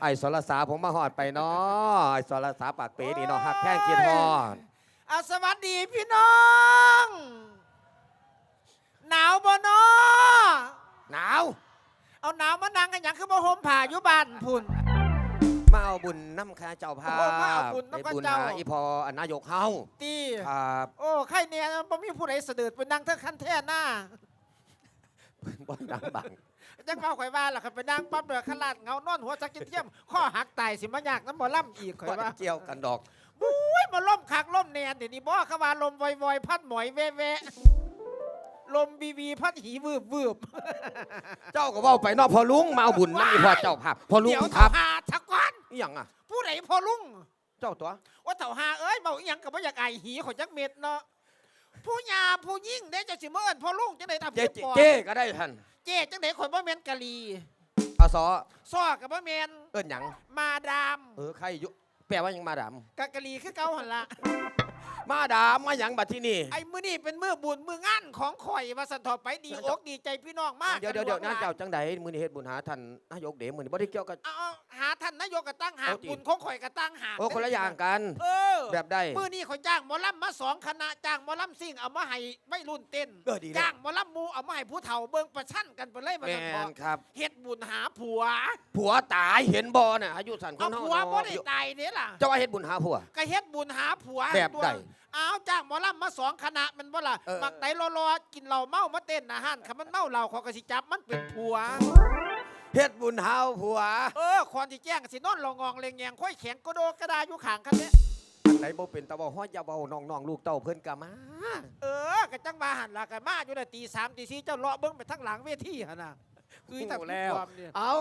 ไอ้สรสาผมมาหอดไปเนาะไอ้สรสาปากเป๋นี่เนาะหักแท่งคิดฮอดอะสวัสดีพี่น้อง หนาวบ่เนาะหนาวเอาหนาวมานั่งกันหยังคือบ่ห่มผ้าอยู่บ้านพุ่น มาเอาบุญน้ำคาเจ้าภาพโอ้มาเอาบุญนำไปข้าบุญเจ้าหาอีพออนนายกเฮาตีครับโอ้ใครเนี่ยบ่มีผู้ใดเสด็จไปนั่งเทั้งคันแท่หน้า บ่ดังบัง จังเมาข่อยว่าล่ะครับไปนั่งปั๊บเดือขลาดเงานอนหัวจักกินเทียมข้อหักตายสิมายากน้ำบ่ล่ำอีกข่อยบ่ว่าเกี่ยวกันดอกอุ้ยมาล่มคักล่มแนนเดี๋ยวนี้บ่เขาว่าลมวอยๆพัดหมอยแว่ๆลมบีบีพัดหีวืบวืบเจ้าก็เว้าไปเนาะพอลุงมาเอาบุญน้ำอีพอเจ้าภาพพอลุงเดี๋ยวคเถ่ารับหาทักก่อนอีหยังอะผู้ใดพอลุงเจ้าตัวว่าเถ่าหาเอ้ยเบาอีหยังกับว่าอยากไอายหีขอยจักเม็ดเนาะผู้หญาผู้ยิ่งเด้เจะสิเมื่อนพอลุงจังไดทำเจ๊เจ็บปอดเจ๊ก็ได้ท่าน เจ๊จังไดข่อยบ่แม่นกะลีอาสอซ้อกับบ่แม่นเอิ้นหยังมาดามเออใครอยู่แปลว่าหยังมาดามกะกะลีคือเก่าหั่นละ มาดามมาหยังบัดที่นี่ ไอ้มื้อนี้เป็นมื้อบุญมื้องานของข่อยว่าสันทอไปดีอกดีใจพี่น้องมากเดี๋ยวเดี๋ยวเดี๋ยวกันั่นหลเจ้าจังใดมือนี้เฮ็ดบุญหาท่านนายกเด๋มือนี้บ่ได้เกี่ยวกับเอาเอาหาท่านนายกก็ตั้งหากเอาจริงบุญของข่อยก็ตั้งหากโอ้คนละอย่างกันเออแบบใดมื้อนี้ข่อยจ้างหมอลำมาสองคณะจ้างหมอลำซิ่งเอามาให้ไม่รุ่นเต้นเออดีเลยจ้างหมอลำหมูเอามาให้ผู้เฒ่าเบิ่งประชันกันไปเลยมาแมสันทอนครับเฮ็ดบุญหาผัว ผัวตายเห็นบ่น่ะอายุสั่นคเอานเฮาผัวบ่ได้เนาะตายเด้ล่ะเจ้าว่าเฮ็ดบุญหาผัวก็เฮ็ดบุญหาผัวแบบตัวใดเอาจ้างหมอลำมาสองคณะแมันบ่ล่ะเออ มักไหนรอๆกินเหล้าเมามาเต้นอาหารคันมันเมาเหล้าเขาก็สิจับมันเป็นผัว เฮ็ดบุญหาผัวเออคอนที่แจ้งสินอนรององเลงแยงค่อยแข็งก็โดกระดาอยู่ข้างคันเนี้อันไหนบ่เป็นตะบ่ฮ้อยอย่าเว้าน้องๆลูกเต้าเพิ่นก็มา เออกะจังมาหันละกะมาอยู่ได้ตีสามตีสี่เจ้าเลาะเบิ้งไปทั้งหลังเวทีหั่นน่ะคือถ้าโอ้พูดแล้ว ความเนี่ย เอา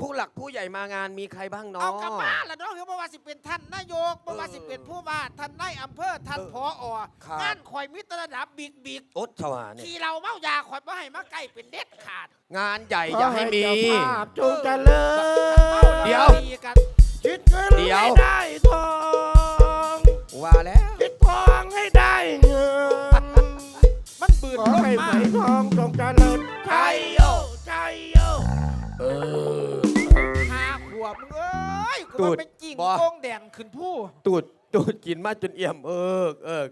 ผู้หลักผู้ใหญ่มางานมีใครบ้างเนาะ เอากลับมาละเนาะคือบ่ว่าสิเป็นท่านนายกบ่ว่าสิเป็นผู้ว่าท่านนายอำเภอท่านเออผอครับ งานข่อยมีแต่ระดับบิ๊กบิ๊กโอ๊ตชวาเนี่ยที่เราเมายาข่อยบ่ให้มาใกล้เป็นเด็ดขาดงานใหญ่อย่าให้มี ขอเจ้าภาพจงเจริญเดี๋ยวตีกันคิดเงินเดี๋ยว ให้ได้ทองว่าแล้ว คิดทองให้ได้เงินมันบืนขอลงให้มาไหมทองจงเจริญใจโยใจโย เออหาขวบมึงเอ้ยกูว่าเป็นจริงโกงแดงขึ้นผู้ตูดตูดกินมาจนเอี่ยมเอิกเอิก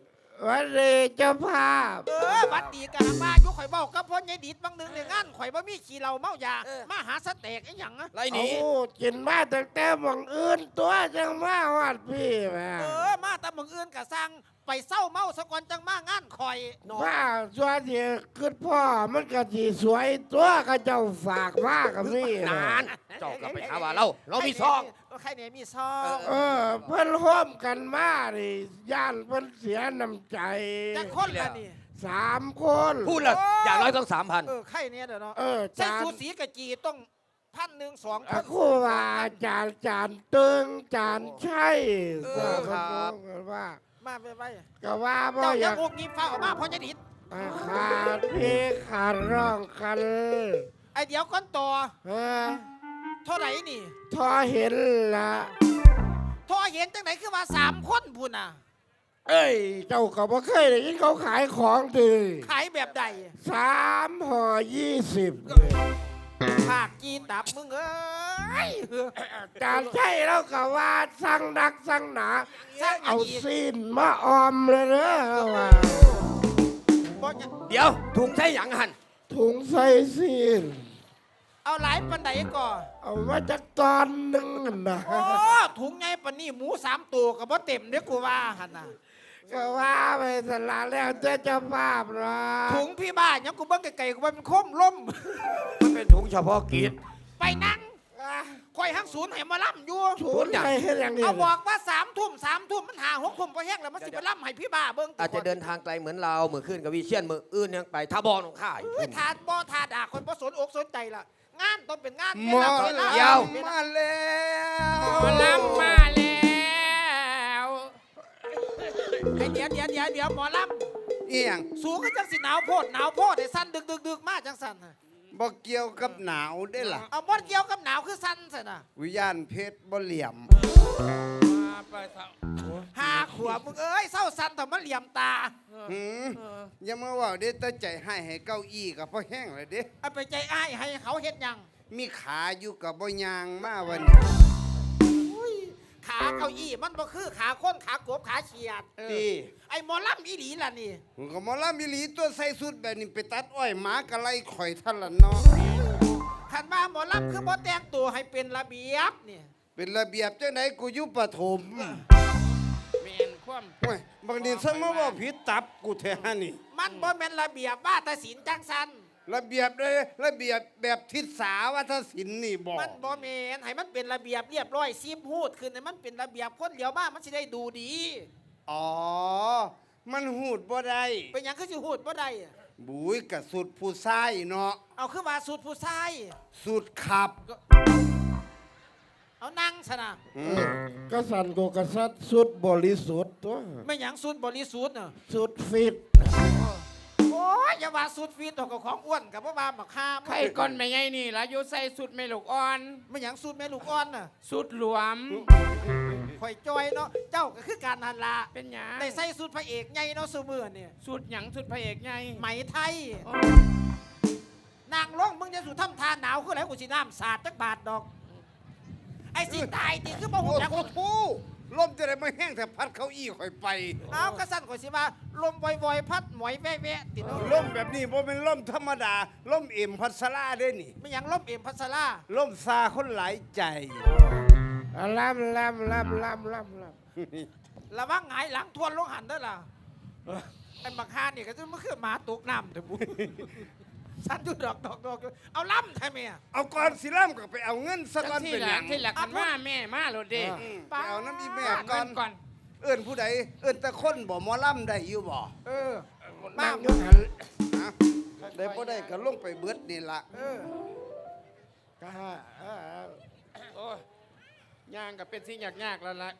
วันนี้เจ้าภาพ เออบัดดีกะหามาอยู่ข่อยเบ้ากับพ่อใหญ่ดิดบางหนึงในงานข่อยบ่มีขี้เหล้าเมายาเออมาหาสเต็กไอ้หยังอะ ไรโอ้นี้กินมาตั้งแต่หมองอื่นตัวจังมาวัดพี่แม่เออ มาแต่มึงอื่นกะสั่งไปเศร้าเมาสะก่อนจังมางานข่อยว่าส่วนที่ขึ้นพ่อมันก็สีสวยตัวก็เจ้าฝากมากกับนี่นานเจ้าก็ไปหาว่าเรา เรามีซอง ใครเนี่ยมีซองเออ เพิ่นร่วมกันมาดิย่านเพิ่นเสียน้ำใจจะคนละนี่สามคน พูดละอย่างน้อยต้องสามพันเออใครเนี่ยเดี๋ยวเนาะเออใส่จานสูสีกะจีต้องพันหนึ่งสองอะครูว่าจานจานตึงจานใช่เออครับก็ว่า มาไปไปก็ว่าบ่เจ้าออย่ายากงุกงิบฟ้าออกมาพ่อใหญ่ดิดขาดพี่ขาดร้องกันไอเดี๋ยวก้อนต่อเออเท่าไหร่นี่ทอเห็นละทอเห็นจังไหนคือว่าสามคนพุ่นน่ะ เอ้ย เจ้าก็บ่เคยได้ยินเขาขายของตีขายแบบใดสามห่อยี่สิบ ภาคจีนดับมึงเอ้ยจานใช่แล้วก็ว่าสั่งดักสั่งหนาสร้างเอาเอาอีกซีนมาออมเลยเด้อว่าบ่จะเดี๋ยวถุงใช้หยังหันถุงใส่ซีน เอาหลายปันไหนก่อนเอามาจากตอนหนึ่งนะโอ้ถุงไงปานนี่หมูสามตัวกับบ่เต็มเด้อกูว่าหันน่ะ ก็ว่าไปสละแล้วเจ้าเจ้าภาพละถุงพี่บ้านยังกูเบิ่งไกลๆกูว่ามันคมล่ม มันเป็นถุงเฉพาะกิจไปนั่งคอยทั้งศูนย์ให้มาล่ำอยู่ถุงใส่ให้อย่างนี้เอาบอกว่าสามทุ่มสามทุ่มมันหาหกทุ่มพอแห้งแล้วมันสิไปล่ำให้พี่บ้าเบิ่งอาจจะเดินทางไกลเหมือนเรามือขึ้นกับวิเชียนมืออื่นยังไปท่าบอลของข้าอุ้ยทาดบ่ทาด่าคนบ่สนอกสนใจล่ะงานต้องเป็นงานหมอเวลาเดี๋ยวมาแล้วหมอลำมาแล้ว ไอ้เดี๋ยวเดี๋ยวเดี๋ยวเดี๋ยวหมอลเอียงำสูงก็จังสิหนาวโพดหนาวโพดไอ้สั้นดึกดึกดึกมาจังสั้นน่ะบ่เกี่ยวกับหนาวได้ล่ะ เอาบดเกี่ยวกับหนาวคือสั้นสินะวิญญาณเพชรบ่เหลี่ยมหาขวบมึงเอ้ยเศร้าสั้นแต่มันเหลี่ยมตาหืมอย่ามาว่าเด้ตั้งใจให้ให้เก้าอี้กับพ่อแห้งเลยเด้ เอาไปใจอ้ายให้เขาเฮ็ดหยังมีขาอยู่กับบ่ยางมาวันนี้ ขาเก้าอี้มันบ่คือขาคนขากบขาเฉียดตีไอ้หมอลำอีหลีล่ะนี่มึงก็หมอลำอีหลีตัวใส่สุดแบบนี้ไปตัดอ้อยหมากะไล่ข่อยท่านละเนาะคันว่าหมอลำคือบ่แต่งตัวให้เป็นระเบียบนี่เป็นระเบียบจังไหนกูอยู่ปฐมแมนคว่โอ้ยบางทีสมมติว่าผิดตับกูแท้นี่ มันบ่แม่นระเบียบว่าแตศิลจังสัน ระเบียบเลยระเบียบแบบทิศสาวัฒนศิลป์นี่บอกมันบ่แม่นให้มันเป็นระเบียบเรียบร้อยซีบหูดขึ้นให้มันเป็นระเบียบคนเหลียวมามันสิได้ดูดี อ๋อ มันหูดบ่ได้เป็นหยังคือสิหูดบ่ได้อะบุยกับสุดผู้ชายเนาะเอาคือว่าสูตรผู้ชายสุดขับ เอานั่งซะนะอืมก็สันโกกษัตริย์สุดบริสุทธิ์ตัวไม่หยังสูตรบริสุทธิ์น่ะสุดฟิต โอ้ยอย่าว่าสูตรฟีดตกกับของอ้วนกับว่าว่าบักข้ามำไข่ก้อนไม่ไงนี่ละอยู่ใส่สุดไม่ลูกอ่อน ไม่หยังสูตรแม่ลูกอ่อนน่ะสุดหลวม ข่อยจอยเนาะเจ้าก็คือการนันละเป็นหยังได้ใส่สูตรพระเอกใหญ่เนาะซูมือเนี่ยสุดหยังสุดพระเอกไงไหมไทย โอ้นางร้องมึงจะสู่ถ้ำทานหนาวคืออะไรกูสิน้ำสาดจักบาทดอก ไอ้สิตายติคือบ่โอ้หูจักโห ลมจะได้มาแห้งแต่พัดเขาอี้ข่อยไป เอากระสั่นข่อยสิว่าลมวอยๆพัดหมอยแว่ๆติดเนาะลมแบบนี้บ่เป็นลมธรรมดาลมเอ็มพัสลาเด้นี่ไม่หยังลมเอ็มพัสลาลมซาคนหลายใจอะลำลำลำลำลำลระวังหงายหลังทวนลงหันเด้อล่ะไอ้บักฮานนี่ก็จะมันคือหมาตกน้ำเถอะบุ สันดูดอกดอกดอกอยู่เอาล่ำทำไมอะเอาก่อนสิล่ำก็ไปเอาเงินสักจัก้อนงที่เป็นหหลัยังงที่หลักกันว่าแม่มาโลดเด้อืมไปเอาน้ำอีแม่ฝากก่เงิอนนก่อนเอิ้นผู้ใดเอิ้นแต่คนบ่หมอลำได้อยู่บ่เออำมานั่งอยุหันฮะได้บ่ได้ก็ลงไปเบิดนี่ล่ะเออก็เออโอ้ยย่างกับเป็นสิ่งยากๆแล้วล่ะ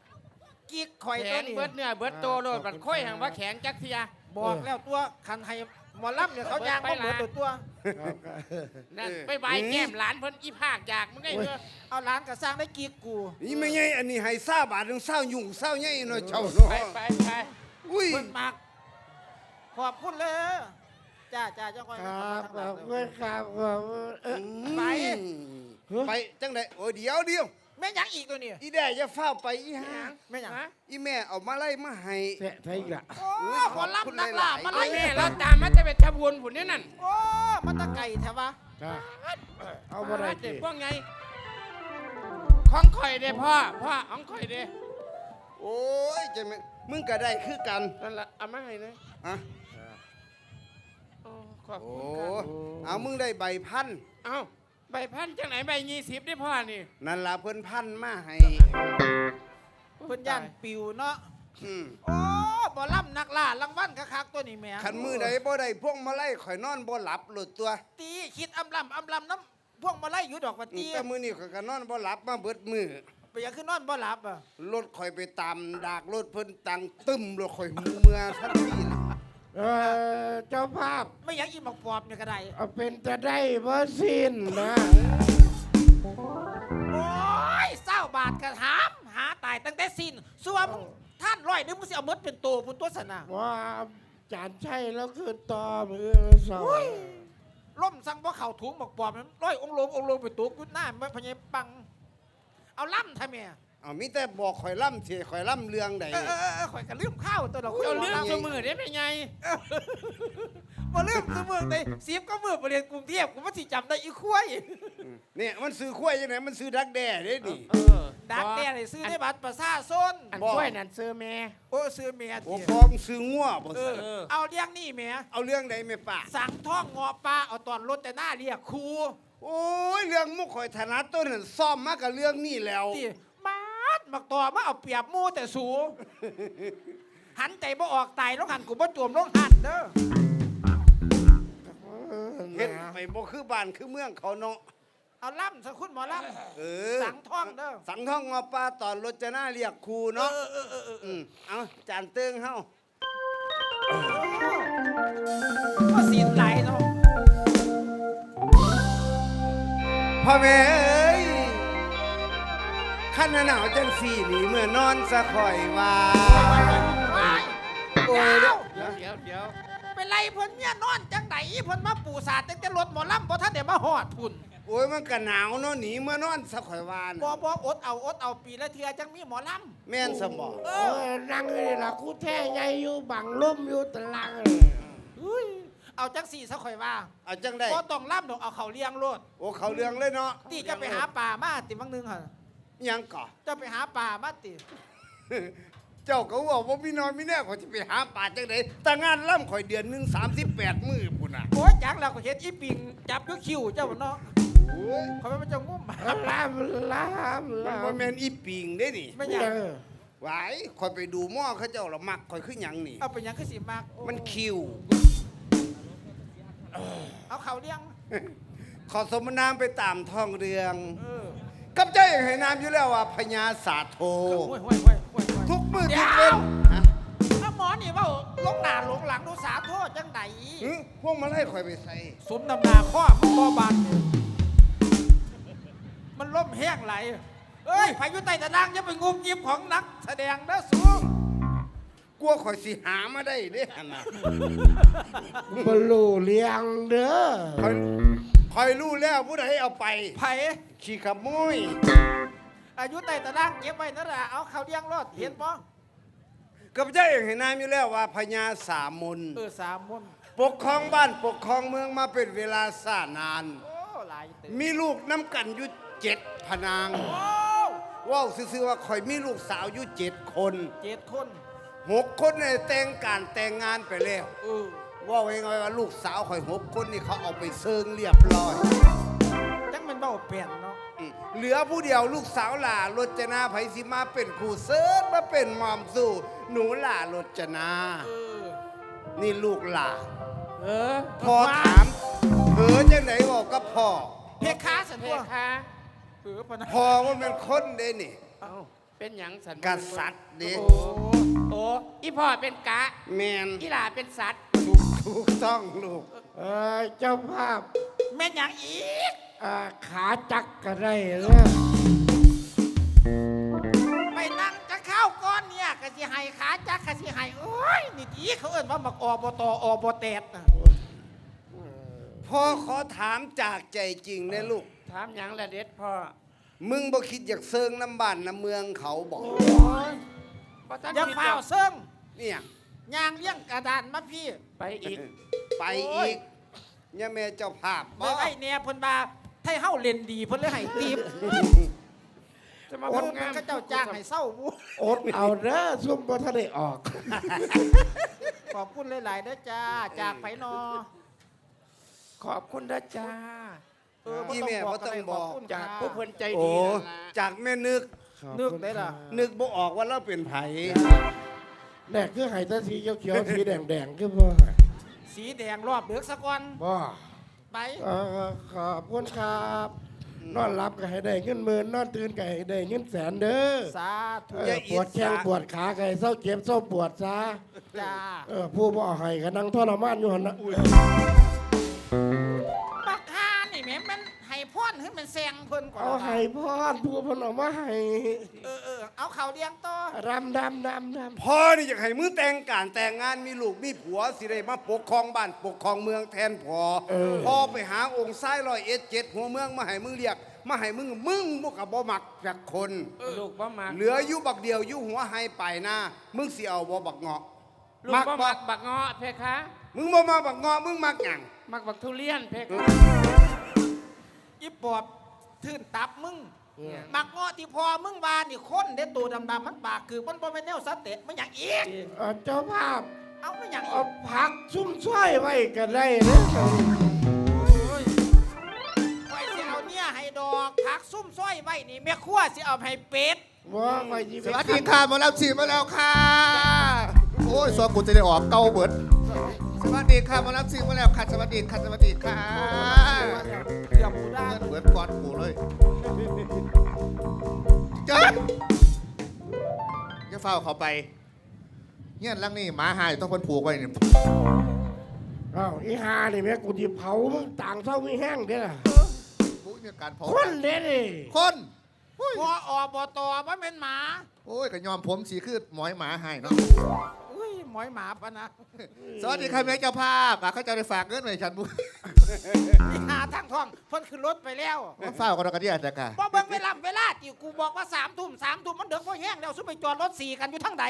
กิ๊กข่อยแขตัวนนี้เบิดเนื้อเบิดโตโลดบัดค่อยหังว่าแข็งจักเทียบอกแล้วตัวคันให้ หมอล่ำเนี่ยเขายางไปมาหมดละตัวตัวครับก็นั่นไปใบายแก้มหลานเพิ่นอีภาคอยากมึงไงเด้อเอาร้านก็สร้างได้กิ๊กกูนี่ไม่ใช่อันนี้ให้ซาบาทถึงเศร้ายุ่งเศร้าใหญ่เนาะเจ้าเนาะไปไปไปอุ้ยเพิ่นมากขอบคุณเลยจ้าจ้าเจ้าคอยคมารับทางหขลัองบเลคุยณครับขอบคุณเออไปไปจังไดโอ้ยเดี๋ยวเดียว แม่หยังอีกตัวนี้อีแด่อย่าเฝ้าไปอีห่าแม่หยังฮะอีแม่เอามาไล่มาให้แทะไทยอีกละโอ้อุ้ยหมอขอบคุณล่ำนักล่าหลายๆมาไล่แม่เราตามมาจะเป็นทบุญผุนนี่นั่นโอ้มันตะไก่แถวะจ้าเอาบ่ได้เด็จีกพวกไงของข่อยเด้พ่อพ่อของข่อยเด้โอ้ยจะแม่นมึงก็ได้คือกันนั่นละเอามาให้นะอะโอ้ขอบโอ้คุณครับเอามึงได้ใบพันเอ้า ใบพันจังไหนใบยี่สิบได้พ่อนี่นั่นล่ะเพิ่นพันมาให้เพิ่นย่านปิวเนาะอืมโอ้หมอล่ำนักล่ารางวัลคักๆตัวนี้แหม่คันมือใดบ่ได้พวกมาไล่ข่อยนอนบ่หลับโลดตัวตีคิดอำลำอำลำน้ำพวกมาไล่อยู่ดอกว่าตีแต่มือนี้ข่อยก็นอนบ่หลับมาเบิดมือไปยังขึ้นนอนบ่หลับอะรถข่อยไปตามดากรถเพิ่นตังตึมรถข่อยหูเมื่อทันที เลยเออเจ้าภาพไม่อยังอีหมอกปอบเนี่ยก็ได้เอาเป็นจะได้บ่สิ้นนะโอ้ยเศร้าบาทกระถามหาตายตั้งแต่สิ้นส่วนมึงท่านร้อยนึงมึงสิเอาหมดเป็นโตพุ่นตัวสนะว่าจานใช่แล้วคือต่อมือสองล่มสั่งว่าเข่าถุงหมอกปอบนั้นร้อยองค์ลงองค์ลงไปตัวกุดหน้าไม่พญายปัง เอาล่ำทำไมอะ เอามีแต่บอกข่อยล่ำสิข่อยล่ำเรื่องใด เออเออเออข่อยก็ลืมข้าวตัวเราเจ้าเรื่องล่ำสมือได้เป็นไงมาลืมตัวเมืองเลยเสียบก็เมืองไปเรียนกรุงเทพกูว่าสิจำได้อีคุ้ยเนี่ยมันซื้อข้วยจังไหนมันซื้อดักแด้เด้นี่เออดักแน่เลยซื้อได้บัตรประชาชนอันบอกกล้วยนั่นซื้อแม่โอ้ซื้อเมียโอ้เตี้ยพอมงซื้องัวบ่เอซะอเอาเลี้ยงนี่เมียเอาเรื่องใดแม่ป้าสั่งท่องงอปลาเอาตอนรถแต่หน้าเรียกครูโอ้ยเรื่องมุกข่อยถนัดต้นนั่นซ่อมมากับเรื่องนี้แล้ว ที่มาดมักต่อมาเอาเปรียบหมูแต่สู หันใจบ่ออกตายแล้วหันกูบ่จวมลงหันเด้อเฮ็ดไปบ่คือบ้านคือเมืองเขาเนาะเอาล่ำสักคุณหมอล่เออำสั่งท่องเด้อสังท่องงอปลาตอนรถจะหน้าเรียกครูเนาะเออเออเออเอออืมเอาจานเติ้งเฮาก็สีนไหลเนาะ พ่อแม่เอ้ย ขันหนาวจังสี่นี่เมื่อนอนสะคอยว่าว้ายโอ้ยเดี๋ยวเดี๋ยวเดี๋ยวเดี๋ยวเป็นไรเพิ่นเนี่ยนอนจังไหนเพิ่นมาปูสาดตั้งแต่รถหมอลำบ่ทันได้มาหอดพุ่นโอ้ยมันก็หนาวเนาะหนีเมื่อนอนสักข่อยวานบ่บ่อดเอาอดเอาปีละเทือจังมีหมอลแม่นสมบ่ำเอเอออนั่งอยู่นี่ล่ะกูแท้ใหญ่อยู่บังลมอยู่ตารางอุ้ยเอาจังสี่ซะข่อยว่าเอาจังได้บ่ต้องล่ำดอกเอาเขาเลี้ยงโลดโอ้เขาเรื่องเลยเนาะตีจะไปหาป่ามาติบางนึงหั่น ยังก่อจะไปหาป่ามาติเจ้าก็บอกว่าพี่น้อยพี่แน่ข่อยจะไปหาป่าจังไดแต่งานล่ำข่อยเดือนหนึง38มื้อพุ่นน่ะโอ้ยจังแล้วก็เห็นอีปิงจับด้วยคิวเจ้าเนาะโอ้ยเขาไม่มาจะงุ่มลามลามมันลาบ่มแม่นอีปิงเด้นี่ไม่อยากเออหวายข่อยไปดูหม้อเขาเจ้าละมักข่อยคือหยังนี่เอาไปหยังคือสิมากมันคิวเอาเขาเลี้ยงขอสมนามไปตามท้องเรือง เออ กับเจ้าอย่างให้นามอยู่แล้วว่าพญาสาโทห้วยห้วยห้วยห้วยห้วยทุกมือเดี๋ทุยวกเว้นฮะถ้าหมอนี่เว่าลงหน้าลงหลังดูสาโทษจังไดหึพวกมาไล่ข่อยไปใส่สมนำหนาข้อมันบ่บานเนี่ยมันล่มแห้งไหลเอ้ยพายุใต้ตะนางอย่าไปงุมยิ้มของนัก แสดงนะสูงกลัวข่อยสิหามาได้เด้หั่นน่ะ บลูเลี้ยงเด้อ ข่อย ข่อยรู้แล้วผู้ใดเอาไปไผ่ขี้ขโมยอายุใต้ตะนางเก็บไว้นั่นแหละเอาเขาเลี้ยงรอดเห็นปะกับเจ้าอย่างให้นามอยู่แล้วว่าพญาสามนเออสามมนปกครองบ้านปกครองเมืองมาเป็นเวลาสานาน โอ้หลายตึมีลูกน้ำกันอยู่เจ็ดพนางโอ้ว่าวซื่อๆว่าข่อยมีลูกสาวอยู่เจ็ดคนเจ็ดคนหกคนเนี่ยแต่งการแต่งงานไปแล้ว เออ ว่าไว้ไงว่าลูกสาวข่อยหกคนนี่เขาเอาไปเซิงเรียบร้อยจังมันเบาเปลี่ยนเนาะอืมเหลือผู้เดียวลูกสาวหล่ารจนาไผสิมาเป็นครูเซิร์ชมาเป็นหมอมสู่ หนูหล่ารจนาเออนี่ลูกหล่าเออพอถามเออจังไหนบอกก็พ่อเพคาสันเพตัวคะเออปะนะพ่อว่าเป็นคนเด้นี่เอ้าเป็นหยังสันกษัตริย์เด้ โอ้โอ้อีพ่อเป็นกะ แมน อีหลาเป็นสัตว์ ถูกถูกต้องลูก เออเจ้าภาพแม่นหยังอีกอ่าขาจักก็ได้เด้อไปนั่งจะเข้าวก้อนเนี่ยกะสิให้ขาจักกะสิให้โอ้ยนี่ดีเขาเอิ้นว่ามักอบตอบแตดน่ะพ่อขอถามจากใจจริงนะลูก ถามหยังละเด็ดพ่อมึงบ่คิดอยากเซิงน้ำบ้านน้ำเมืองเขาบอกบ่ทันอย่าคิดเฝ้าดอกเซิงเนี่ย ยางเลี้ยงกระดานมาพี่ไปอีก ไปโอ้ยอีกเนี่ยแม่เจ้าภาพเมื่อไอ้แน่เพิ่นว่าให้เฮาเล่นดีเพิ่นเลยให้ตีบจะมาโอ้พูยดงานก็เจ้าจ้างให้เศร้าบุอดเอาเด้อซุ่มบ่ทันได้ออก ขอบคุณหลายๆเด้อจ้าจากไปนอขอบคุณนะจ้าเอออีแม่บ่ต้องบอก ขคุณจากค่ะผู้เพิ่นใจโอ้ดีนั่นล่ะจากแม่นึกนึกได้ล่ะ นึกบ่ออกว่าเราเป็นไผ แดกคือไห้ตาสีเขียวๆสีแดงๆคือบ่สีแดงรอบเดือกสักวันบ่ไปเออขอบคุณครับ นอนหลับก็ให้ได้เงินหมื่นนอนตื่นก็ให้ได้เงินแสนเด้อสาธุเออปวดแข้งปวดขาก็ให้เศร้าเจ็บเศร้าปวดซะจ้า เออผู้บ่ให้ก็นั่งทรมานอยู่หั่นน่ะ มันแซงเพิ่นก่อนเอาให้พรผู้เพิ่นเอามาให้เออเออเอาเขาเลี้ยงต่อรำดำดำดำพ่อนี่อยากให้มือแต่งการแต่งงานมีลูกมีผัวสิได้มาปกครองบ้านปกครองเมืองแทนพ่อพ่อไปหาองค์ซ้ายร้อยเอ็ดเจ็ดหัวเมืองมาให้มึงเรียก มาให้มึงมึงบ่กับบ่มักจากคนลูกบ่มักเหลืออยู่บักเดียวอยู่หัวไฮไปหน้ามึงสิเอาบ่บักเงาะลูกมักบ่บ่มักบักเงาะเพคะ มึงบ่มาบักเงาะมึงมักหยังมักบักทุเรียนเพคะ อีปอบทื่นตับมึงมักเงาะที่พอมึงว่านี่คนเด็ดตัวดำๆมันปากคือมันบ่แม่นแนวสเตะมันอย่างอีกเออเจ้าภาพเอามันอย่างอีเอากผักซุ่มช่วยไว้ก็ได้เด้อไว้สิเอาเนี่ยให้ดอกผักซุ่มซ้อยไว้นี่แม่ครัวสิเอาให้เป็ดว่าไว้ที่สวัสดีค่ะหมารับฉีดมาแล้วค่ะ โอ้ยซอกูจะได้ออกเกาเบิด สวัสดีค่ะหมารับฉีดมาแล้วค่ะ สวัสดีค่ะ สวัสดีค่ะเกือบกูได้เงินเบิดกอดกูเลยเจ้าจะเฝ้าเขาไปเงี้ยนลังนี่หมาหายต้องเพิ่นผูกไว้นี่อ้าวอีหานี่แม่กูสิเผามึงต่างเศร้ามีแห้งเด้อล่ะผู้มีการเผาคนเด้ดิคนอุ้ยพออบตมันเป็นหมา โอ้ยก็ยอมผมสีคือหมอยหมาหายเนาะอุ้ย หมอยหมาปะนะสวัสดีค่ะแม่เจ้าภาพอะเขาจะได้ฝากเงินไว้ฉันบุที่หาทางท้องเพิ่นขึ้นรถไปแล้วมันเฝ้ากันกระเดียแต่กะบ่เบิ่งเวลาเวลาที่กูบอกว่าสามทุ่มสามทุ่มมันเดือดพอแห้งแล้วซุไปจอดรถสี่กันอยู่ทางใด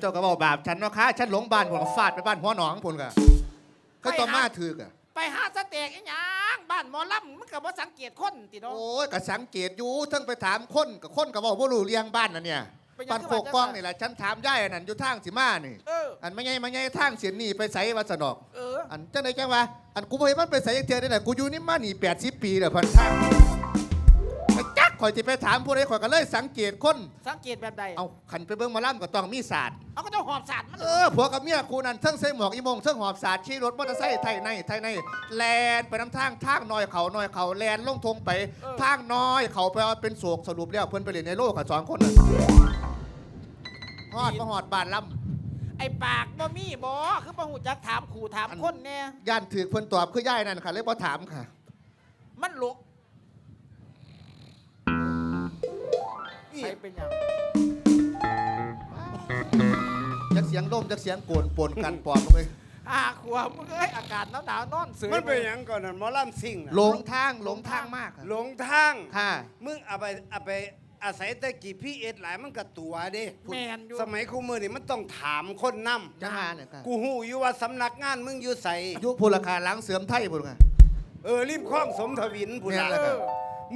เจ้าก็บอกบาปฉันเนาะค่ะฉันหลงบ้านผมก็ฟาดไปบ้านหัวหนองพุ่นกะเขาต่อมาถือกะไปหาสเต็กอีหยังบ้านหมอลำมันก็บ่สังเกตคนติเนาะโอ้ยก็สังเกตอยู่ทั้งไปถามคนกับคนกับบอกว่ารู้เรียงบ้านนั่นเนี่ยเป็นหยังบ้านโคกกล้องนี่แหละฉันถามย่ายอันนั่นอยู่ทางสิมานี่ เออ อันไม่ไงไม่ไงทางเสียนนี่ไปใส่วัดสนอก เออ อันจังไดจังวะอันกูบ่เห็นมันไปใส่ยังเทียได้แหละกูอยู่นี่มานี่80ปีแล้วพันทางไปจักข่อยสิไปถามผู้ใดข่อยก็เลยสังเกตคน สังเกตแบบใด เอาขันไปเบิ่งหมาล่ำก็ต้องมีศาสตร์เอาก็ต้องหอบสาดมันเออผัวกับเมียคูนั่นเทั้งใส่หมวกอีโมงเทั้งหอบศาสตร์ขี่รถมอเตอร์ไซค์ไทยในไทยในแลนไปน้ำทางทางน้อยเขาน้อยเขาแลนลงทงไปทางน้อยเขาไปเอาเป็นโศกสรุปแล้วเพิ่นไปเรียนในโลกกับสองคนน่ะ ฮอดมาฮอดบ้านลำไอ้ปากบ่มีบ่คือบ่ฮู้จักถามขู่ถามคนแน่ย่านถือเพิ่นตอบคือย่ายนั่นค่ะเลยบ่ถามค่ะ มันหลกใครเป็นหยังจักเสียงลมจักเสียงโกนปนกันปอบเลยอาขวบมึงเอ้ยอากาศหนาวๆนอนเสือมันเป็นหยังก่อนนั่นหมอลำซิ่งน่ะหลงทางหลงทางมากค่ะหลงทาง ค่ะ มึงเอาไปเอาไป อาศัยแตะกี้พี่เอ็ดหลายมันก็ตัวเด้แมนอยู่ สมัยคู่มือนี่มันต้องถามคนนำจังหาเนี่ยค่ะกูหูอยู่ว่าสำนักงานมึงอยู่ใส่ยุคพลคาล้างเสื่อมไทยพุ่นค่ะ เออริมคลองสมทวินพุ่นแม่นแล้ละวครับ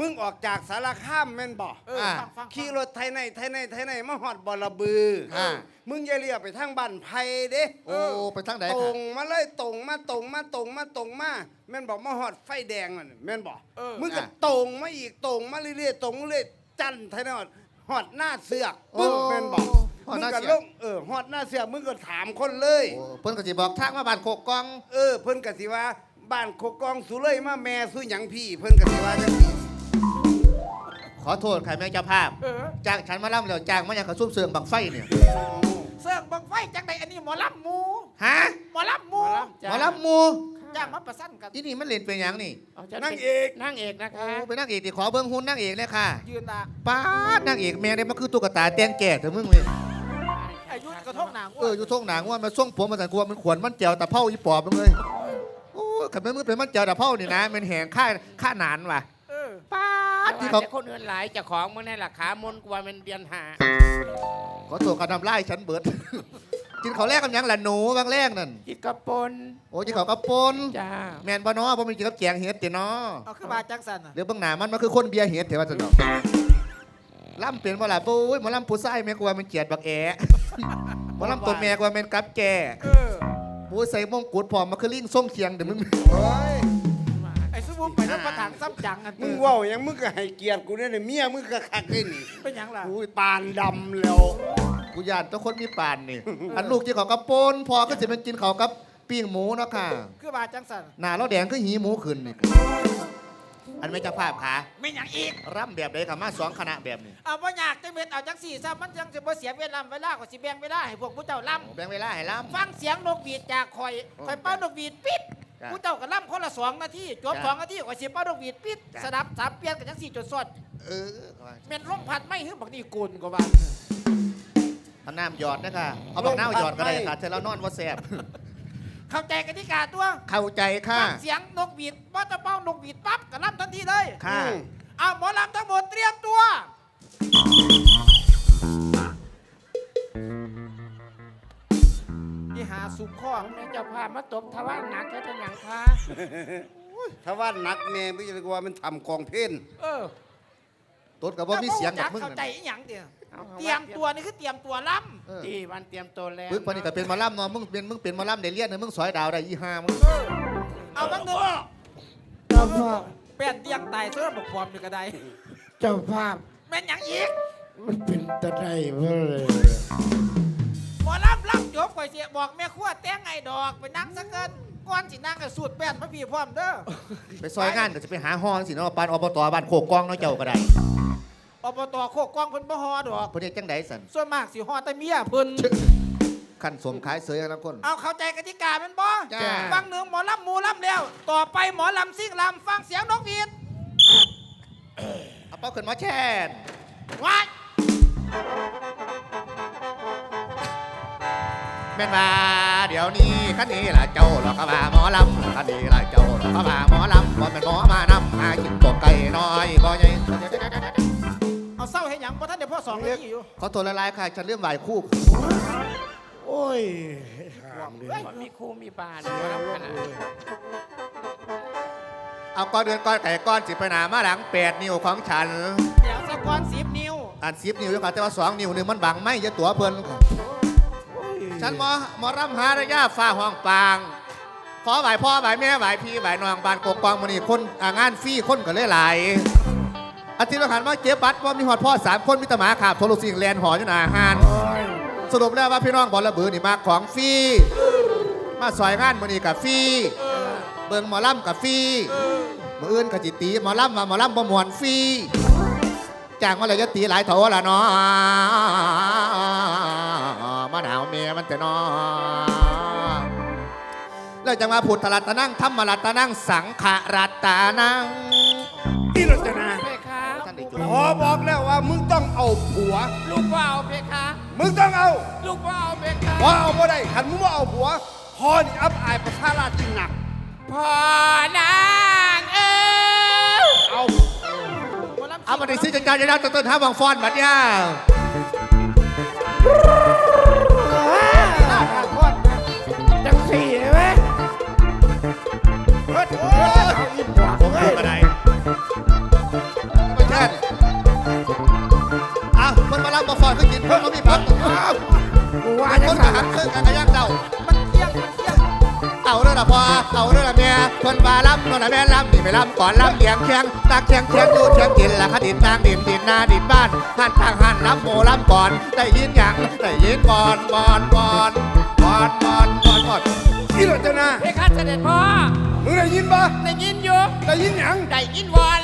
มึงออกจากสารคามแม่นบ่เอออ่า ฟังฟังขี่รถไทยในไทยในไทยในมาหอดบอระบืออา มึงอย่าเรียกไปทางบ้านไผ่เด้โอ้ไปทางไหนตรค่ะงมาเลยตรงมาตรงมาตรงมาตรงมาแม่นบอกมาหอดไฟแดงนั่นแม่นบอกเออ มึงก็ตรงมาอีกตรงมาเรื่อยๆตรงเรื่อยๆ จันทร์ไทยนอดหอดหน้าเสือกมึงแม่นบอกฮอดมึงหน้าก็เสีลยงเออหอดหน้าเสือกมึงก็ถามคนเลย โอ้เพิ่นก็สิบอกทางมาบ้านโคกกอง เออ เพิ่นกสิว่าบ้านโคกองสุเลยมาแม่สุหยังพี่ เพิ่นกสิว่าจังซี่ขอโทษค่ะแม่เจ้าภาพเออจ้างฉันมาล่ำแล้วจ้างมาอย่างกระซุ่มเสืองบังไฟเนี่ย เสื่องบังไฟจังใดอันนี้หมอลำหมูฮะ หมอลำหมูหมอลำหมู จ้างมาประสันกัน ที่นี่มันเล่นเป็นหยังนี่ เอาฉันั่งป็เอก นั่งเอกนะคะ โอ้เป็นนางเอกที่ขอเบิ้งหุ่นนางเอกเลยค่ะยืนตาป้าดนางเอกแม่ได้มาคือตุ๊กตาแตงแก่เถอะมึงเลยอายุกระทบหนังเอออยู่ทงหนังว่ามันส่งผมมาสั่นกลัวมันขวนมันแจวตะเภาอีปอบมึงเลยโอ้ขับแม่มึงเป็นมันแจวตะเภานี่นะมันแหงค่าค่าหนานว่ะเออป้าดที่ที่เขาเขาคนอื่นหลายเจะของมึงในหลักขามนกว่ามันเดือนหาขอตัวกันทำไล่ฉันเบิด กินเขาวแรกกันยังล่ะหนูบางแรกนั่นจิตกระปนโอ้กินเขาวกระปนจ้าแมนบ่เนาะบ่มันกินกับแกงเห็ดติเนาะเอาขึ้นมาจังสันน่ะเดี๋ยวเบางหน้ามันมันคือคนเบียร์เห็ดเถอะว่าจะเนาะล่ำเปลี่ยนบ่ล่ะปุ้ยหมาล่ำผู้ชายแม่กว่ามันเกลียดบักแอะหมาล่ำตัวแม่กว่ามันกับแก่เออปุ้ยใส่มงกุฎพร้อมมาคือลิงส่งเคียงเดี๋ยวมึง ไอ้สมุนไปแล้วประถังซ้ำจังอันมึงเว้าหยังมึงก็ให้เกียรติกูเนี่ยเมียมึงก็คักเลยนี่เป็นหยังล่ะกูปานดำแล้ว กูยานตัวคนมีปานนี่ อันลูกที่เขาวกระปนพอก็จะเป็นกินเขาวกับปิ้งหมูเนาะค่ะคือมาจังสันหน้าเราแดงคือหีหมูขึ้นนี่อันไม่เจะภาพขาไม่หยังอีก ร่ำแบบใดกับมาสองคณะแบบนี้เอาว่าอยากจะเป็นเอาจังสี่ซะมันยังจะบ่เสียเวลาเวลาก็สิแบ่งเวลาให้พวกผู้เจ้าล่ำแบ่งเวลาให้ล่ำฟังเสียงนกหวีดจากคอยคอยเป้านกหวีดปิดจ้ะผู้เจ้าก็ล่ำคนละสองนาทีจบจ้ะสองนาทีก็สิเป้านกหวีดปิดจ้ะสดับสามเปลี่ยนกันจังสี่จนสดเออ เม่นร่มพัดไม่ฮึ่มบักนี่กุนก็ว่า เอาน้ำหยอดนะคะเอาบักน้าวหยอดก็ได้ค่ะเธอเรานอนว่าแสบเข้าใจกติกาตัวเข้าใจค่ะ ฟังเสียงนกหวีดว่าจะเป้านกหวีดปั๊บก็ล่ำทันทีเลยค่ะ อืมเอาหมอลำทั้งหมดเตรียมตัวนี่หาสุขข้อแม่เจ้าพามาตบทว่าหนักแค่เป็นอย่างคะถ้าว่านักแม่พี่จะว่ามันทำกองเพลนเออต้นกับว่ามีเสียงจัจากมึงเข้านั่นใจอีหยังเดียว อาเตรียมตัวนี่คือเตรียมตัวล่เออที่วันเตรียมตัวแล้วปึ๊กปานนี้ก็เป็นหมาล่ำเนอนมึงเป็นมึงเป็นหมาล่ำเดเลียนเนี่ยมึงสอยดาวได้ยี่ห้ามึงำเออเอาบ้างหนึ่งเจ้าภาพแป้นเตียงตายเสื้อบอกความอยู่กระไดเจ้าภาพแม่นหยังอีกมันเป็นตะไดเพื่อเลยหมอล่ำล่ำจบก่อยเสียบอกแม่ขั้วแต้งไงดอกไปนั่งสักเกินก้อนสินั่งกับสูตรแป้นพระพี่พร้อมเด้อไปซอยงานก็จะไปหาห้องสิเนาะปานอบตบ้านโคกกองเนาะเจ้าก็ได้ อบตโคกกองเพิ่นบ่ฮอดอกเพิ่นเฮ็ดจังไดสันส่วนมากสิฮอดแต่เมียเพิ่นขั้นสมขายเสยทั้งคน เอาเข้าใจกติกาแมันบ่จ้า ฟังหนึ่งหมอลำหมูลำแล้ว ต่อไปหมอลำซิ่งลำฟังเสียงนกหวีดเอาเป้าขึ้นมาแช่นว้ายแม่นว่าเดี๋ยวนี้คันนี้ล่ะเจ้าหลอกกระบาหมอลำคันนี้ล่ะเจ้าหลอกกระบาหมอลำบ่เป็นหมอมานำหากินตกไก่น้อยบ่ใหญ่ เอาเศร้าให้หยังเพราะท่านเดี๋ยวพ่อสองนาทีอยู่ขอโทษละลายค่ะฉันเรื่องไหวคู่โอ้ยหามเลยมันมีครูมีบาลมาแล้วขนาดเอาก้อนเดือนก้อนไก่ก้อนสิไปหนามาหลังแปดนิ้วของฉัน เดี๋ยวสักก้อนสิบนิ้วอันสิบนิ้วอยู่ค่ะแต่ว่าสองนิ้วหนึ่งมันบังไม่จะตัวเพิ่นฉันหมอหมอรำหาระยะฟ้าห้องปาง ขอไหวพ่อไหวแม่ไหวพี่ไหวน้องบ้านกกองมันนี่คนอ่างานฟรีคนก็เลยหลาย อาทิตย์ละหันมาเจ็บบัตรว่ามีหอดพ่อสามคนมิตรหมาขาบโทรสิ่งแลนหออยู่หนาหานโอ้ยสรุปแล้วว่าพี่น้องบอลระเบือนี่มาของฟรีมาซอยงานมันนี่กับฟรีเบิ่งหมอลำกับฟรีมืออื่นกับจิตีหมอลำมาหมอลำบ่มวนฟรีจ้างมาเลยจะตีหลายโถละเนาะมาหนาวเมียมันแต่นอแล้วจังมาพุทธรัตนั่งธรรมรัตนั่งสังขรัตนั่งนี่รจนาเพคะ ท่านได้จุพอบอกแล้วว่ามึงต้องเอาผัว ลูกว่าเอาเพคะมึงต้องเอาลูกว่าเอาเพคะพอเอาบ่ได้ขันมึงว่าเอาผัวพ่อนี่อับอายประชาราชจริงหนักพ่อนางเอ้ยเอาเอามาดิซิจังการจะได้ต้นต้นห้าวังฟอนบัดเนี่ยจั ไม่อะคนมาลำมาฟอนขึ้นกินเพิ่มเขามีพักกูว่าคจันงมาสั่นเครื่องกันกระย่างเจ้ามันเที่ยงมันเที่ยงเอาเรื่องละพอเอาเรื่องละเมียคนมาลำนนละแม่ลำนี่ไปลำก่อนลำเลียงเคียงตาเคียงเคียงดูเคียงกินละขดินทางดินดินนาดินบ้านหันทางหันลำโมลำก่อนได้ยินยังได้ยินบอนบอนบอนบอนบอนบอนบอนนี่รจนาเพคะเสด็จพ่อมึงได้ยินปะได้ยินอยู่ได้ยินหยังได้ยินวอน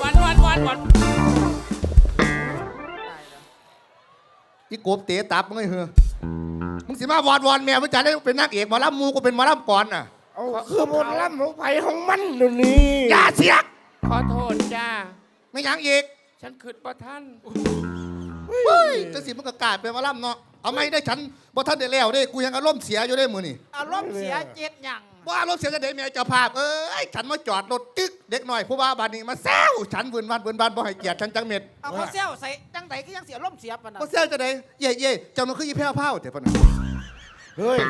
วอนวอนวอนวอนวอนวอนอีกบเตะตับมึงไงเหรอมึงสิมาวอนวอนแม่มึงจะได้เป็นนางเอกหมอลำมูกูเป็นหมอลำก่อนน่ะเอาคือบนลำของไผ่ของมันเดี๋ยวนี้อย่าเสียกขอโทษจ้า ไม่ยังอีกฉันขืดประท่านเฮ้ยจะสิมึงก็กล้าเป็นหมอลำเนาะเอาไม่ได้ฉันบ่ท่านได้แล้วเด้กูยังอารมณ์เสียอยู่ได้มือนี่อารมณ์เสียเจ็ดหยัง ว่าอารมณ์เสียจะได้เมียเจ้าภาพเอ้ยฉันมาจอดรถตึกเด็กหน่อยผู้ว่าบานนี้มาแซวฉันวืนวันวืนวันบ่ให้เกียรติฉันจังเม็ดเอาเขาเซลใส่จังไดก็ยังเสียร่มเสียปะนะบ่แซวจะได้เย่เย่เจ้ามันคืออีแพ้วเผาแต่ปะนะเฮ้ย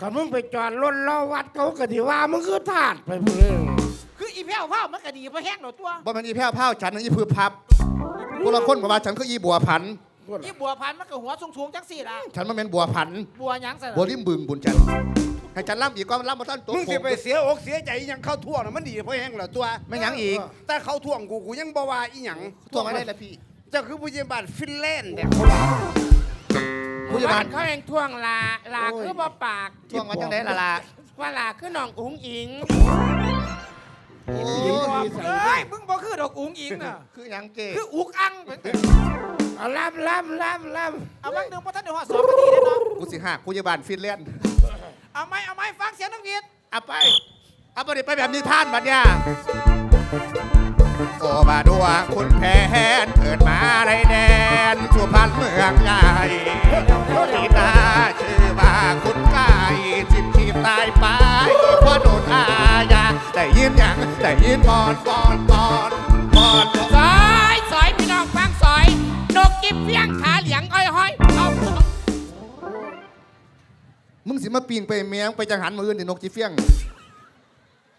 ก่อนมึงไปจอดรถรอวัดเขาก็ที่ว่ามึงคือทาดไปเพื่อนคืออีแพ้วเผามันก็ดีเพราะแห้งหนตัวบ่แมันอีแพ้วเผาฉันนั่นอีพือพับคนละคนกับว่าฉันคืออีบัวผันอีบัวพันธุ์มันก็หัวสูงๆจังสี่ละฉันมันเป็นบัวผันบัวหยังใส่บัวริมบึงบุญจันทร์ ให้ฉันล่ำอีกก็ล่ำมาท่านตัวมึงผสิมไปเสียอกเสียใจอีหยังเข้าท่วงน่ะมันดีเพราะแห้งเหรอตัวไม่หยังอีก แต่เขาท่วงกูกูยังบ่ว่าอีหยังท่วงไม่ได้ละพี่เจ้าคือผู้ใหญ่บ้านฟินแลนด์เนี่ยเขาว่าผู้ใหญ่บ้านเขาเองท่วงลาลาคือบ่ปากท่วงมาจังไดล่ะล่ะว่าลาคือน้องอุ๋งอิงโอ้เอ้ยมึงบ่คือดอกอุ๋งอิงน่ะคือหยังเจคืออุกอังเอาลำลำลำลเอาบางหนึ่งเพราะท่านเดี๋ยวหัวสองนาทีเลยเนาะกูสิหักผู้ใหญ่บ้านฟินแลนด์ เอาไหมเอาไหมฟังเสียงนักเรียนเอาไป เอาไปดิไปแบบนิทานบัดเนี่ยโอ้บาดัวคุณแผนเกิดมาในแดนสุพรรณเมืองใหญ่ลีตาชื่อว่าคุณกายจิตทีตายไปเพราะโดนอาญาได้ยินยังได้ยินบอนบอนบอนบอนบอนซอยซอยพี่น้องฟังซอยนกกิบเฟี้ยงขาเหลียงอ้อยห้อยเอา มึงสิมาปีงไปเมียงไปจังหันมืออื่นที่นกจีเฟียง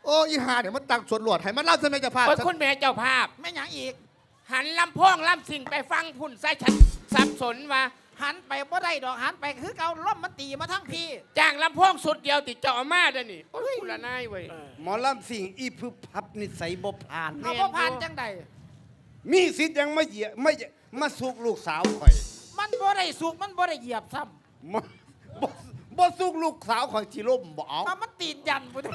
โอ้ยหาเดี๋ยวมันตักสวดหลวดให้มันเล่าใช่ไหมเจ้าภาพโอ้ยคุณแม่เจ้าภาพ ไม่หยังอีก หันลำโพงลำสิ่งไปฟังพุ่นใส่ฉันสับสนว่าหันไปบ่ได้ดอกหันไปคือเอาล่มมันตีมาทั้งพี่จ้างลำโพงสุดเดียวติดเจาะมาเด้อนี่โอ้ยคุณละนายเว้ยหมอลำสิ่งอีพึบพับนิสัยบ่ผ่าน เอาบ่ผ่านจังใดมีสิทธิ์ยังไม่เหยียบไม่มาสุกลูกสาวข่อย มันบ่ได้สุกมันบ่ได้เหยียบซ้มาบ่ บ่สุกลูกสาวข่อยสิล่มบ่เอาำเอามันตีนยันบ่ได้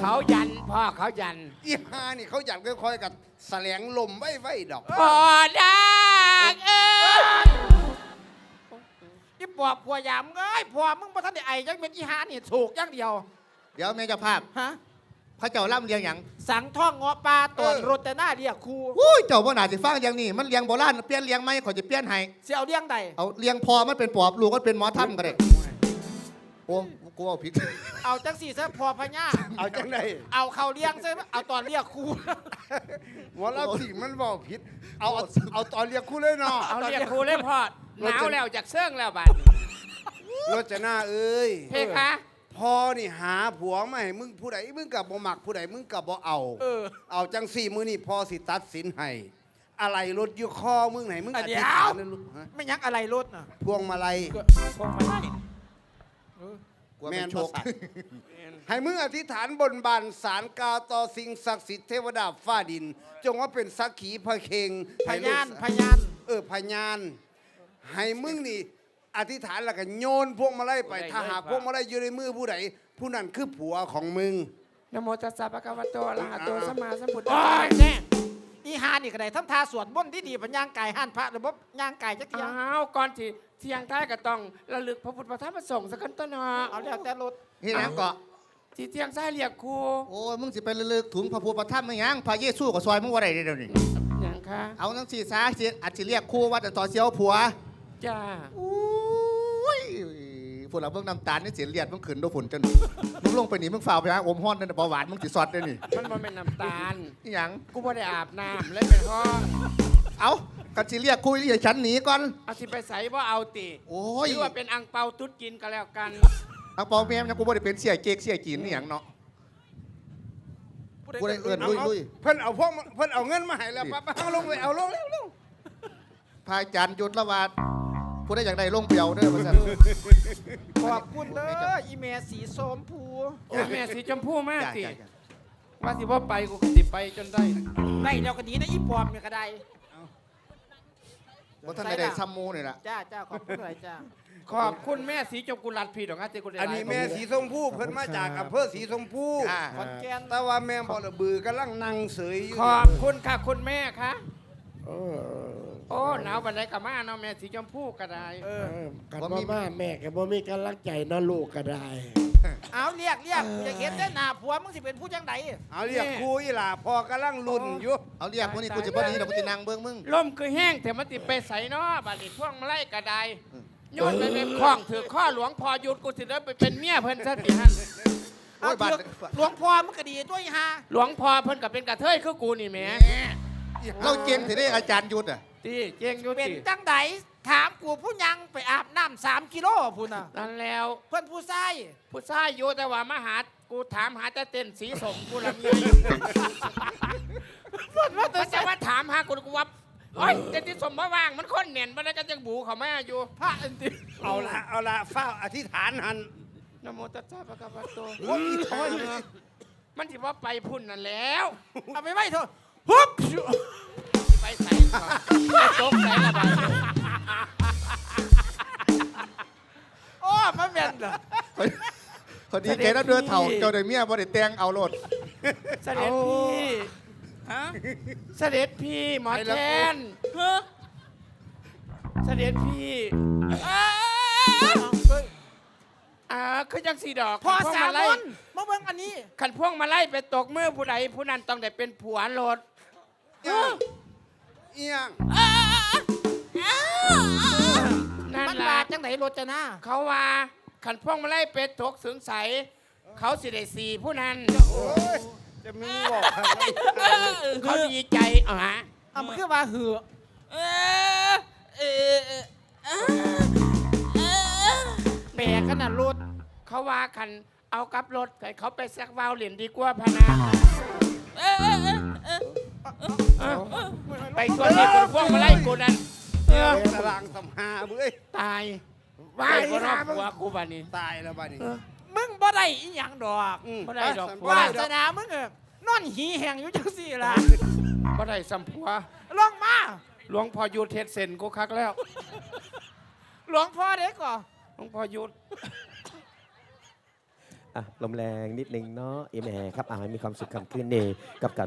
เขายันพ่อเขายันอีหานี่เขาอยากค่อยๆกับแสลงลมไว้ไว้ดอก พ่อดังเอ้ยอีปอบผัวยามเอ้ยผัวมึงบ่ทันได้ไอจังเป็นอีหานี่ถูกอย่างเดียวเดี๋ยวแม่เจ้าภาพฮะพระเจ้าล่ำเลียงหยังสังท่องเงาะปลาตอนเออรถแต่หน้าเรียกครูอุ้ยเจ้าบ่น่าสิฟังอย่างนี้มันเลียงโบราณเปลี่ยนเลียงไหมขอยจะเปลี่ยนให้สิเอาเลี้ยงใดเอาเลียงพอมันเป็นปอบลูกมันเป็นหมอถ้ำก็ได้บ โอ้กูเอาผิด เอาจังสี่ซะพอพญาเอาจังไดเอาเขาเลี้ยงซะเอาตอนเรียกครู หมอลำสิงมันบอกผิด เอาเอาเอาตอนเรียกคู่เลยเนาะเอาเรียกครูเลยพ่อหนาวแล้วจากเสื่องแล้วบัดรจนาเอ้ยเพคะพ่อนี่หาผัวมาให้มึงผู้ใดมึงกับบ่มักผู้ใดมึงกับบ่เอา เออ เอาจังสี่มือนี่พ่อสิตัดสินให้อะไรรถอยู่คอมึงไหนมึงอะอเดี๋ยวธิษฐานนะลูกฮะไม่ยักอะไรรถน่ะพวงมาลัยก็คงไม่ได้ กลัวเป็นโชคแม่นบ่สัตว์ให้มึงอธิษฐานบนบานสารกล่าวต่อสิ่งศักดิ์สิทธิ์เทวดาฟ้าดิน จงว่าเป็นสักขีพระเคงพให้ลูกยานพยาน เออพยาน ให้มึงนี่ อธิษฐานแล้วก็โยนพวงมาลัยไป ถ้าหากพวงมาลัยอยู่ในมือผู้ใดผู้นั้นคือผัวของมึง นะโมตัสสะภะคะวะโตอะระหะโตสัมมาสัมพุทธัสโอ้สะยแน่ อีหานี่ก็ได้ทำทาสวดบนต์ที่ดีปัญญางไก่หันพระหรือบ่ย่างไก่จักเทียงอ้าวก่อนที่เที่ยงท้ายก็ต้องระลึกพระพุทธพระธรรมพระสงฆ์สักกันต้นเนาะเอาแล้วแต่รถนี่นะเกาะที่เที่ยงท้ายเรียกครูโอ้ยมึงสิไปลึกๆถุงพระพุทธพระธรรมไม่ยังพระเยซูกับซอยมึงว่าไรเดี๋ยวนี้อย่างคะเอาทั้งสี่สาสิอาจจะเรียกครู่ว่าแต่ต่อเสียวผัวจ้าอุ้ย พวกเราเบิ่งน้ำตาลนี่เสียเลียดมึงขืนดูฝุ่นจนมึงลงไปนี่มึงฝ่าวไปหาอมห้อนนั่นนะเบาหวานมึงสิสอดได้นี่มันบ่เป็นน้ำตาลนี่หยังกูบ่ได้อาบน้ำเลยเป็นห้องเอากันสิเรียกคุยเรียกฉันหนีก่อน เอาสิไปใส่บ่เอาติโอ้ย หรือว่าเป็นอังเปาตุ๊ดกินก็แล้วกัน อังเปาแม่มยังกูบ่ได้เป็นเสียเจ๊กเสียจีนนี่หยังเนาะกูได้เอื้อนลุยลุย เพิ่นเอาพวกมาเพิ่นเอาเงินมาให้แล้วป้าป้าเอาลงไปเอาลงเร็วเร็วพายจานหยุดละวาด กูได้อยากได้ลงเปียวเด้อว่าซั่นขอบคุณเด้ออีเมสีส้มพูโอ้ยแม่สีชมพูมากจ้าติจ้าจ้าว่าสิบ่ไปกูก็สิไปจนได้ได้แล้วก็ดีนะอีปอมเนี่ยก็ได้บ่ทันได้ได้ซ้ำหมูนี่ล่ะ จ้าจ้าขอบคุณหน่อยจ้าขอบคุณแม่สีชมพูรัดพี่ดอกอาเจกูได้อันนี้แม่สีชมพูเพิ่นมาจากอำเภอสีชมพูอ่า ขอนแก่นแต่ว่าแม่บ่ระบือกำลังนั่งเสยอยู่ขอบคุณค่ะคุณแม่คะเออ โอ้หนาวบันไดกับมาเนาะแม่สีชมพูก็ได้เอเอออกันบ่มาแม่ก็บ่มีกำลังใจเนาะลูกก็ได้ เอาเรียกเรียกอยากเห็นได้หน้าผัวมึงสิเป็นผู้จังไดเอาเรียกครูอีหล่าพอกำลังลุ่นอยู่เอาเรียกมื้อนี้กูสิบ่หนีดอกกูสินั่งเบิ่งมึง ลมคือแห้งแต่มันติไปใส่เนาะบัดนี้พวงมาไล่ก็ได้โยนไปเป็นคล้องถือข้อหลวงพอหยุดกูสิได้ไปเป็นเมียเพิ่นซะติหั่นเอาโอ้ยบาดเถอะหลวงพ่อมึงก็ดีด้วยฮะหลวงพอเพิ่นก็เป็นกระเทยคือกูนี่แหม่ เราเจงสิได้อาจารย์หยุดอะติเจงอยู่เป็นติจังไดถามกูผู้ยังไปอาบน้ำสามกิโลพุ่นน่ะนั่นแล้ว เพื่อนผู้ชายผู้ชายอยู่แต่ว่ามาหากูถามหาแต่เต้นสีสมกูละเมียเพื่อนว่าแต่มันจะมาถามหากูกูว่าโอ้ยเต้นสีสมมาว่างมันคนเน่นมันแล้วก็จังบูเขามาอยู่พระอันติเอาละเอาละเฝ้าอธิษฐานหันนะโมตัสสะภะคะวะโตโอ้ยโอ้ยมันสิว่าไปพุ่นนั่นแล้ว เอาไปไว้เถอะ ฮึบไปใส่ก่อนไปตกใส่ละบาดนี้โอ้มันเป็นเหรอคนดีแกแล้วเดือเถ่าเจ้าได้เมียบ่ได้แต่งเอาโลดเสด็จพี่เสด็จพี่หมอแทนเสด็จพี่อ่าคือจังสีดอกพ่อขันพวงสามไล่นมาเบิ่งอันนี้ขันพวงมาไล่ไปตกมือผู้ใดผู้นั้นต้องได้เป็นผัวโลด เอียงเอียงนั่นมันล่ะบาดจังไหนรถจะหน้าเขาว่าขันพวงมาไล่ไปตกสึงใส เขาสิได้สี่ผู้นั้น โอ้ยจะมีบอกอะไรเขาดีใจอ๋อฮะเอามันคือว่าเหือแปลกันน่ะรถเขาว่าขันเอากลับรถให้เขาไปแซกวาวเหรียญดีกว่าพะนา ไปส่วนนี้คนพวงมาไล่กูนั้นตารางสำหาเบ้ยตายว่ายก็รอบหัวกูบ้านี้ ตายแล้วบ้านี้ มึงบ่ได้อีหยังดอกอืมบ่ได้ดอก วาสนามึงเออนอนหีแหงอยู่จังสี่ล่ะบ่ได้สัมผัวลงมา หลวงพ่อยุทธเทศเซนกูคักแล้ว หลวงพ่อเด็กก่อนหลวงพ่อยุทธอะลมแรงนิดนึงเนาะเอแหมครับอ่าให้มีความสุขคำขึ้นนี่กับการ